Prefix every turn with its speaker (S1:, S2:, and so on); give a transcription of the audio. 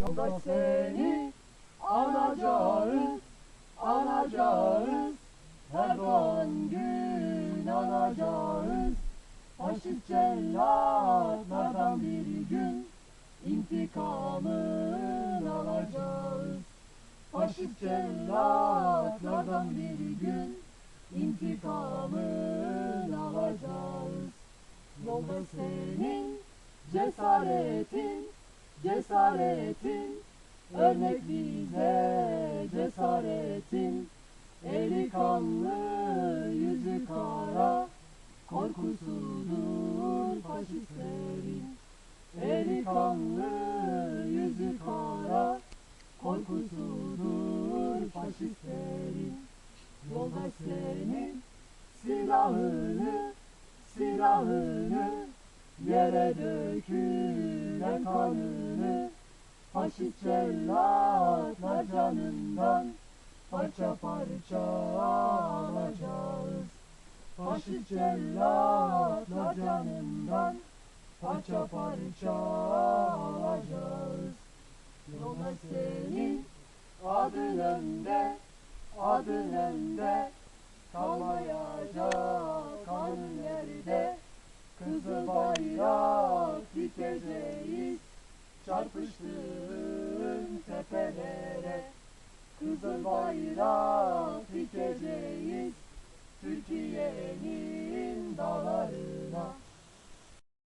S1: Yolda seni anacağız, anacağız. Her doğan gün anacağız. Faşist cellatlardan bir gün intikamını alacağız. Faşist cellatlardan bir gün intikamını alacağız. Yolda senin cesaretin, cesaretin, örnek bize cesaretin. Eli kanlı, yüzü kara, korkusudur faşistlerin. Eli kanlı, yüzü kara, korkusudur faşistlerin. Yolda senin silahını, silahını, yere dökülen kanını, faşist cellatlar canından parça parça alacağız. Faşist cellatlar canından parça parça alacağız. Yolda senin adın önde, adın önde, kalmayacak kanın yerde. Kızıl bayrak dikeceğiz, çarpıştığın tepelere. Kızıl bayrak dikeceğiz,